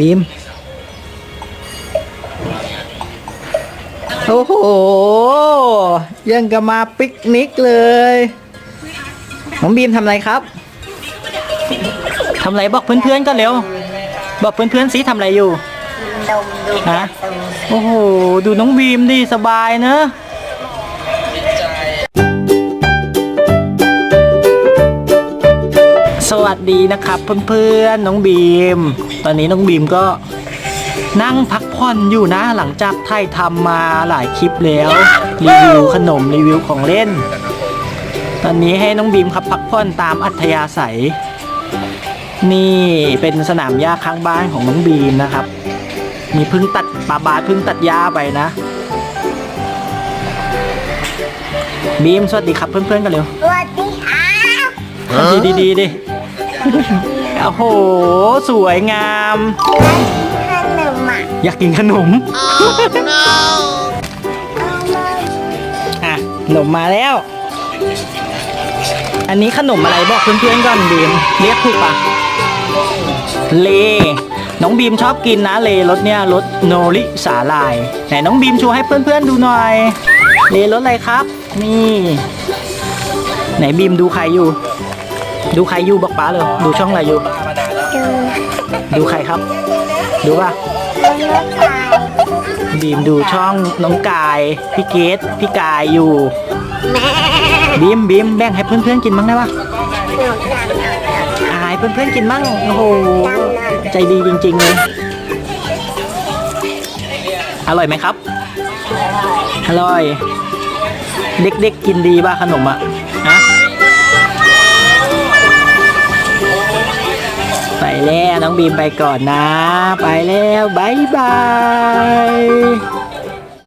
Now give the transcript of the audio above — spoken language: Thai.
บีม โอ้โห ยังกับมาปิกนิกเลย น้องบีมทำอะไรครับ ทำอะไรบอกเพื่อนๆก็เร็ว บอกเพื่อนๆสิทำอะไรอยู่ ฮะ โอ้โห ดูน้องบีมดิสบายเนอะ วัสดีนะครับเพื่อนๆน้องบีม ตอนนี้น้องบีมก็นั่งพักผ่อนอยู่นะหลังจากถ่ายทำมาหลายคลิปแล้ว รีวิวขนมรีวิวของเล่น ตอนนี้ให้น้องบีมครับพักผ่อนตามอัธยาศัย นี่เป็นสนามหญ้าข้างบ้านของน้องบีมนะครับมีเพึ่งตัดปลาบาสเพึ่งตัดหญ้าไปนะ บีมสวัสดีครับเพื่อนๆกันเร็วสวัสดีครับดีดีดีๆดิ โอ้โห สวยงาม ขนมอะอยากกินขนม เอามาอะขนมมาแล้ว อันนี้ขนมอะไรบอกเพื่อนๆก่อนบีมเรียกถูกปะเล น้องบีมชอบกินนะเลรสเนี่ยรสโนริสาลายไหนน้องบีมโชว์ให้เพื่อนๆดูหน่อย เลรสอะไรครับ นี่ ไหนบีมดูใครอยู่ ดูใครอยู่บอกป้าเลย ดูช่องอะไรอยู่ ดูดูใครครับ ดูป่ะดูนกไก่บีมดูช่องน้องกาย พี่เกดพี่กายอยู่ แม่บีมบีมแบ่งให้เพื่อนๆกินบ้างได้ปะหนูจำหน่อยอายเพื่อนๆกินบ้างโอ้โห ใจดีจริงๆเลย อร่อยไหมครับ อร่อย เด็กๆกินดีป่ะขนมอะฮะ แล้วน้องบีมไปก่อนนะ ไปแล้วบายบาย